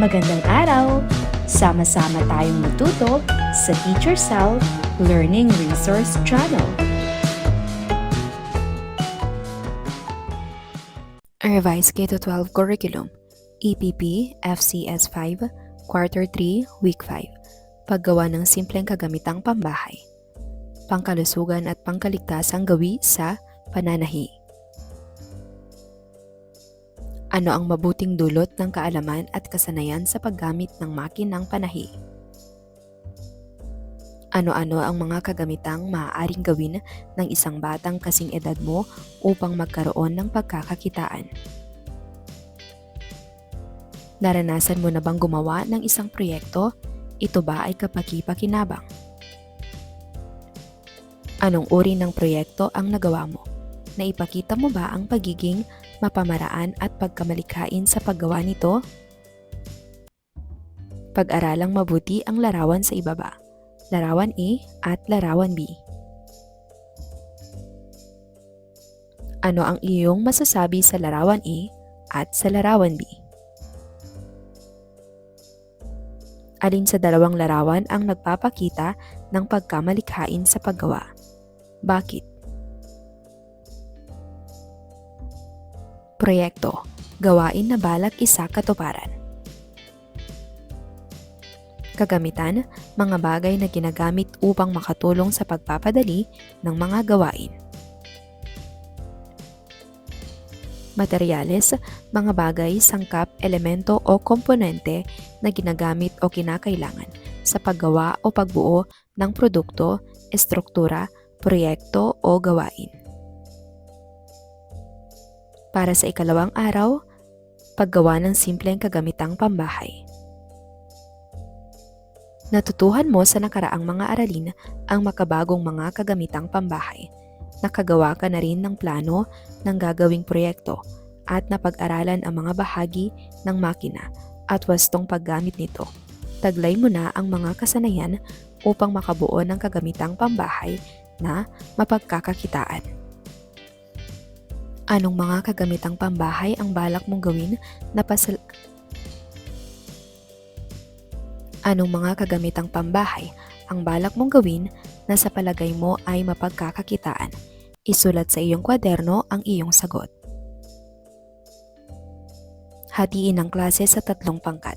Magandang araw! Sama-sama tayong matuto sa Teacher Sal Learning Resource Channel. Revised K-12 Curriculum EPP FCS 5 Quarter 3 Week 5 Paggawa ng simpleng kagamitang pambahay Pangkalusugan at pangkaligtasang gawi sa pananahi Ano ang mabuting dulot ng kaalaman at kasanayan sa paggamit ng makinang panahi? Ano-ano ang mga kagamitang maaaring gawin ng isang batang kasing edad mo upang magkaroon ng pagkakakitaan? Naranasan mo na bang gumawa ng isang proyekto? Ito ba ay kapaki-pakinabang? Anong uri ng proyekto ang nagawa mo? Naipakita mo ba ang pagiging mapamaraan at pagkamalikhain sa paggawa nito? Pag-aralang mabuti ang larawan sa ibaba. Larawan A at larawan B. Ano ang iyong masasabi sa larawan A at sa larawan B? Alin sa dalawang larawan ang nagpapakita ng pagkamalikhain sa paggawa? Bakit? Proyekto, gawain na balak isa katuparan. Kagamitan, mga bagay na ginagamit upang makatulong sa pagpapadali ng mga gawain. Materyales, mga bagay, sangkap, elemento o komponente na ginagamit o kinakailangan sa paggawa o pagbuo ng produkto, estruktura, proyekto o gawain. Para sa ikalawang araw, paggawa ng simpleng kagamitang pambahay. Natutuhan mo sa nakaraang mga aralin ang makabagong mga kagamitang pambahay. Nakagawa ka na rin ng plano ng gagawing proyekto at napag-aralan ang mga bahagi ng makina at wastong paggamit nito. Taglay mo na ang mga kasanayan upang makabuo ng kagamitang pambahay na mapagkakakitaan. Anong mga kagamitang pambahay ang balak mong gawin na pasal... Anong mga kagamitang pambahay ang balak mong gawin na sa palagay mo ay mapagkakakitaan? Isulat sa iyong kwaderno ang iyong sagot. Hatiin ang klase sa tatlong pangkat.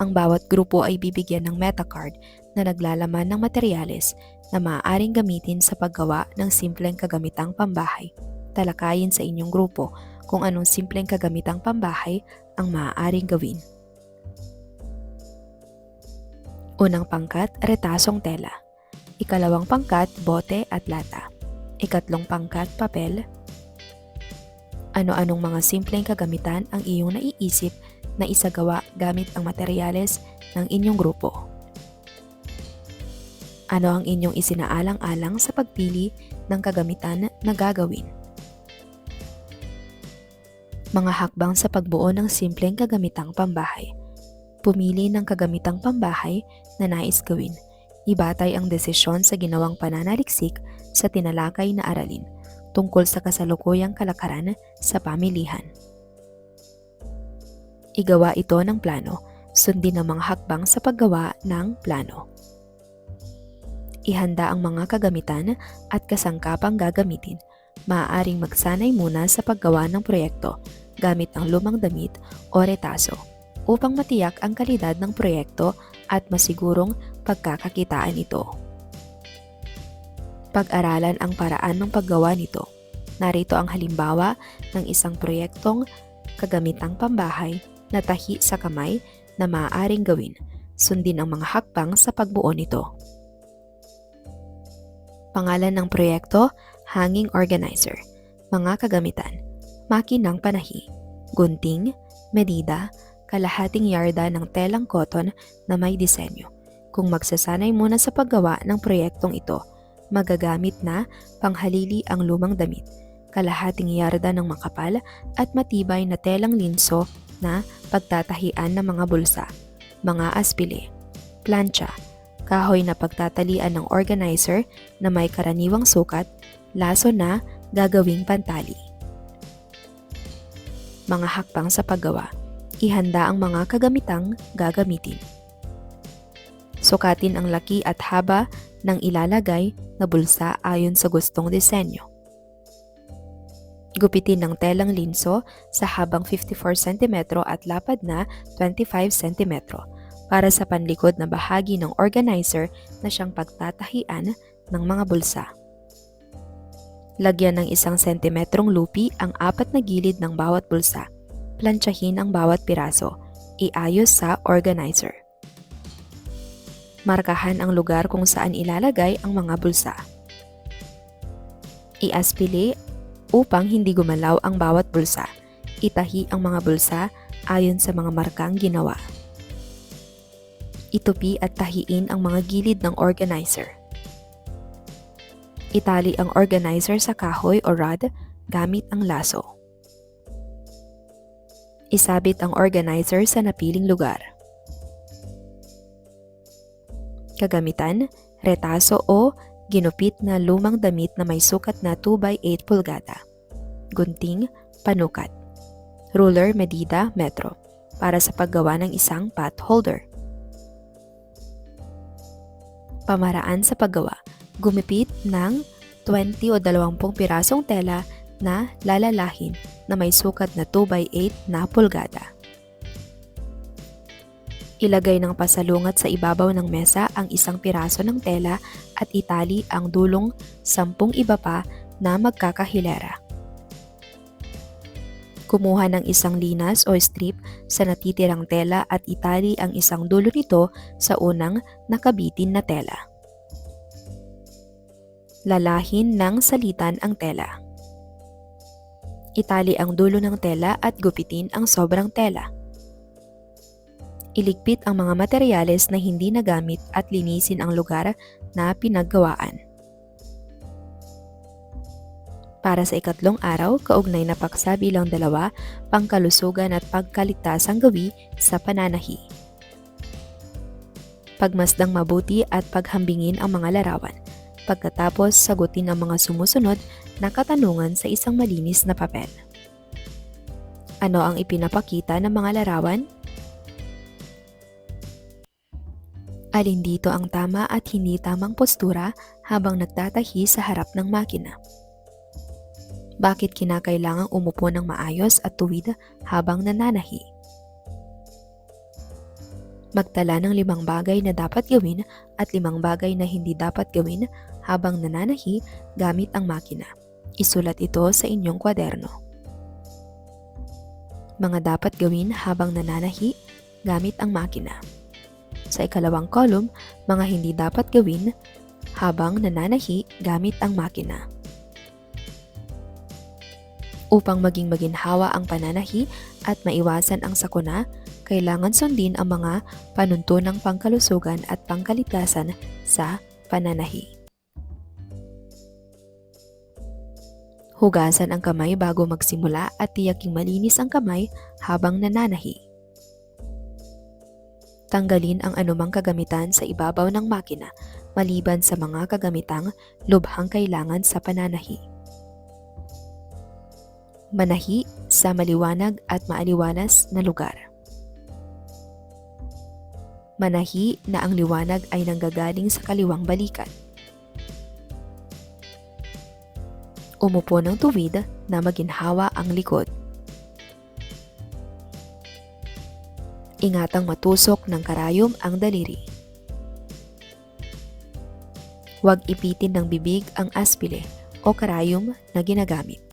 Ang bawat grupo ay bibigyan ng meta card na naglalaman ng materyales na maaaring gamitin sa paggawa ng simpleng kagamitang pambahay talakayin sa inyong grupo kung anong simpleng kagamitang pambahay ang maaaring gawin. Unang pangkat, retasong tela. Ikalawang pangkat, bote at lata. Ikatlong pangkat, papel. Ano-anong mga simpleng kagamitan ang iyong naiisip na isagawa gamit ang materyales ng inyong grupo? Ano ang inyong isinaalang-alang sa pagpili ng kagamitan na gagawin? Mga hakbang sa pagbuo ng simpleng kagamitang pambahay. Pumili ng kagamitang pambahay na nais gawin. Ibatay ang desisyon sa ginawang pananaliksik sa tinalakay na aralin tungkol sa kasalukuyang kalakaran sa pamilihan. Igawa ito ng plano, sundin ang mga hakbang sa paggawa ng plano. Ihanda ang mga kagamitan at kasangkapang gagamitin maaaring magsanay muna sa paggawa ng proyekto gamit ang lumang damit o retaso upang matiyak ang kalidad ng proyekto at masigurong pagkakakitaan ito. Pag-aralan ang paraan ng paggawa nito. Narito ang halimbawa ng isang proyektong kagamitang pambahay na tahi sa kamay na maaaring gawin. Sundin ang mga hakbang sa pagbuo nito. Pangalan ng proyekto, Hanging Organizer. Mga kagamitan, makinang panahi, gunting, medida, kalahating yarda ng telang cotton na may disenyo. Kung magsasanay muna sa paggawa ng proyektong ito, magagamit na panghalili ang lumang damit, kalahating yarda ng makapal at matibay na telang linso na pagtatahian ng mga bulsa, mga aspile, plancha, kahoy na pagtatalian ng organizer na may karaniwang sukat, laso na gagawing pantali. Mga hakbang sa paggawa. Ihanda ang mga kagamitang gagamitin. Sukatin ang laki at haba ng ilalagay na bulsa ayon sa gustong disenyo. Gupitin ng telang linso sa habang 54 cm at lapad na 25 cm para sa panlikod na bahagi ng organizer na siyang pagtatahian ng mga bulsa. Lagyan ng isang sentimetrong lupi ang apat na gilid ng bawat bulsa. Plantsahin ang bawat piraso. Iayos sa organizer. Markahan ang lugar kung saan ilalagay ang mga bulsa. Iaspili upang hindi gumalaw ang bawat bulsa. Itahi ang mga bulsa ayon sa mga markang ginawa. Itupi at tahiin ang mga gilid ng organizer. Itali ang organizer sa kahoy o rod gamit ang laso. Isabit ang organizer sa napiling lugar. Kagamitan, retaso o ginupit na lumang damit na may sukat na 2x8 pulgada. Gunting, panukat. Ruler, medida, metro para sa paggawa ng isang pot holder. Pamaraan sa paggawa. Gumipit ng 20 o 20 pirasong tela na lalalahin na may sukat na 2x8 na pulgada. Ilagay ng pasalungat sa ibabaw ng mesa ang isang piraso ng tela at itali ang dulong sampung iba pa na magkakahilera. Kumuha ng isang linas o strip sa natitirang tela at itali ang isang dulo nito sa unang nakabitin na tela. Lalahin ng salitan ang tela. Itali ang dulo ng tela at gupitin ang sobrang tela. Iligpit ang mga materyales na hindi nagamit at linisin ang lugar na pinaggawaan. Para sa ikatlong araw, kaugnay na paksa bilang dalawa, pangkalusugan at pagkaligtasang gawi sa pananahi. Pagmasdang mabuti at paghambingin ang mga larawan. Pagkatapos, sagutin ang mga sumusunod na katanungan sa isang malinis na papel. Ano ang ipinapakita ng mga larawan? Alin dito ang tama at hindi tamang postura habang nagtatahi sa harap ng makina? Bakit kinakailangang umupo ng maayos at tuwid habang nananahi? Magtala ng limang bagay na dapat gawin at limang bagay na hindi dapat gawin habang nananahi gamit ang makina. Isulat ito sa inyong kwaderno. Mga dapat gawin habang nananahi gamit ang makina. Sa ikalawang kolum, mga hindi dapat gawin habang nananahi gamit ang makina. Upang maging maginhawa ang pananahi at maiwasan ang sakuna, kailangan sundin ang mga panuntunang pangkalusugan at pangkaligtasan sa pananahi. Hugasan ang kamay bago magsimula at tiyaking malinis ang kamay habang nananahi. Tanggalin ang anumang kagamitan sa ibabaw ng makina maliban sa mga kagamitang lubhang kailangan sa pananahi. Manahi sa maliwanag at maaliwanas na lugar. Manahi na ang liwanag ay nanggagaling sa kaliwang balikat. Umupo ng tuwid na maginhawa ang likod. Ingatang matusok ng karayom ang daliri. Huwag ipitin ng bibig ang aspile o karayom na ginagamit.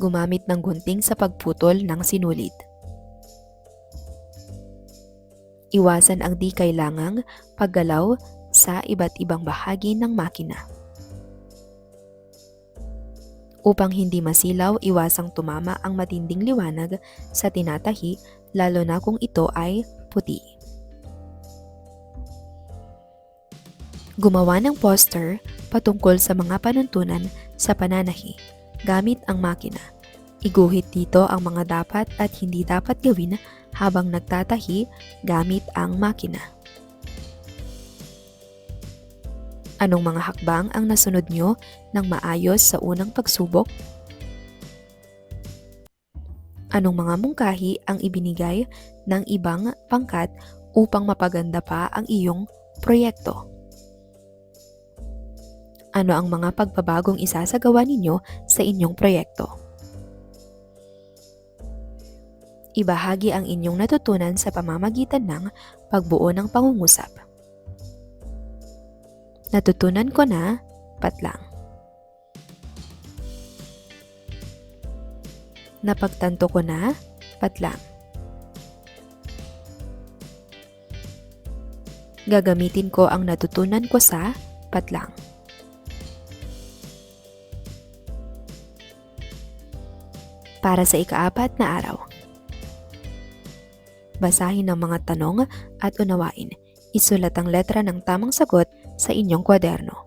Gumamit ng gunting sa pagputol ng sinulid. Iwasan ang di kailangang paggalaw sa iba't ibang bahagi ng makina. Upang hindi masilaw, iwasang tumama ang matinding liwanag sa tinatahi lalo na kung ito ay puti. Gumawa ng poster patungkol sa mga panuntunan sa pananahi gamit ang makina. Iguhit dito ang mga dapat at hindi dapat gawin habang nagtatahi gamit ang makina. Anong mga hakbang ang nasunod nyo ng maayos sa unang pagsubok? Anong mga mungkahi ang ibinigay ng ibang pangkat upang mapaganda pa ang iyong proyekto? Ano ang mga pagbabagong isasagawa ninyo sa inyong proyekto? Ibahagi ang inyong natutunan sa pamamagitan ng pagbuo ng pangungusap. Natutunan ko na, patlang. Napagtanto ko na, patlang. Gagamitin ko ang natutunan ko sa patlang. Para sa ikaapat na araw. Basahin ang mga tanong at unawain. Isulat ang letra ng tamang sagot sa inyong kwaderno.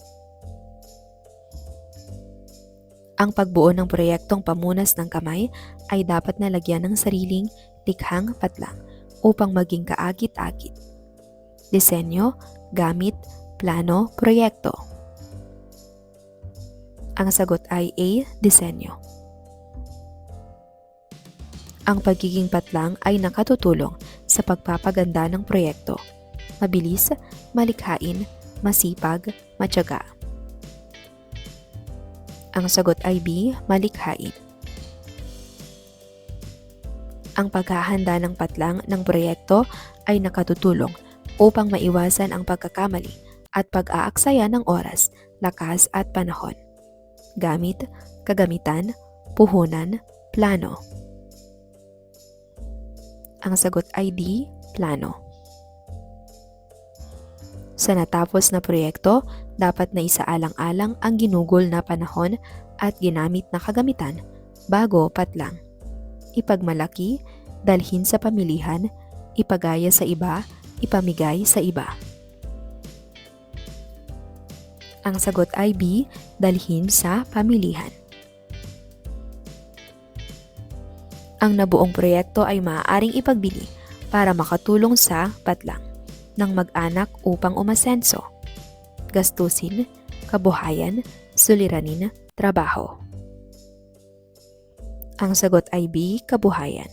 Ang pagbuo ng proyektong pamunas ng kamay ay dapat nalagyan ng sariling likhang patlang upang maging kaagit-agit. Disenyo, gamit, plano, proyekto. Ang sagot ay A. Disenyo. Ang pagiging patlang ay nakatutulong sa pagpapaganda ng proyekto. Mabilis, malikhain, masipag, matyaga. Ang sagot ay B. Malikhain. Ang paghahanda ng patlang ng proyekto ay nakatutulong upang maiwasan ang pagkakamali at pag-aaksaya ng oras, lakas at panahon. Gamit, kagamitan, puhunan, plano. Ang sagot ay D. Plano. Sa natapos na proyekto, dapat na isaalang-alang ang ginugol na panahon at ginamit na kagamitan bago patlang. Ipagmalaki, dalhin sa pamilihan, ipagaya sa iba, ipamigay sa iba. Ang sagot ay B, dalhin sa pamilihan. Ang nabuong proyekto ay maaaring ipagbili para makatulong sa patlang ng mag-anak upang umasenso. Gastusin, kabuhayan, suliranin, trabaho. Ang sagot ay B, kabuhayan.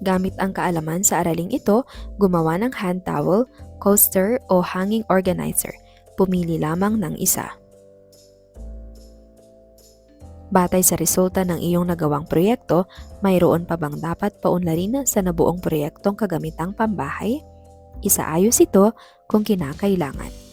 Gamit ang kaalaman sa araling ito, gumawa ng hand towel, coaster o hanging organizer. Pumili lamang ng isa. Batay sa resulta ng iyong nagawang proyekto, mayroon pa bang dapat paunlarin sa nabuong proyektong kagamitang pambahay? Isaayos ito kung kinakailangan.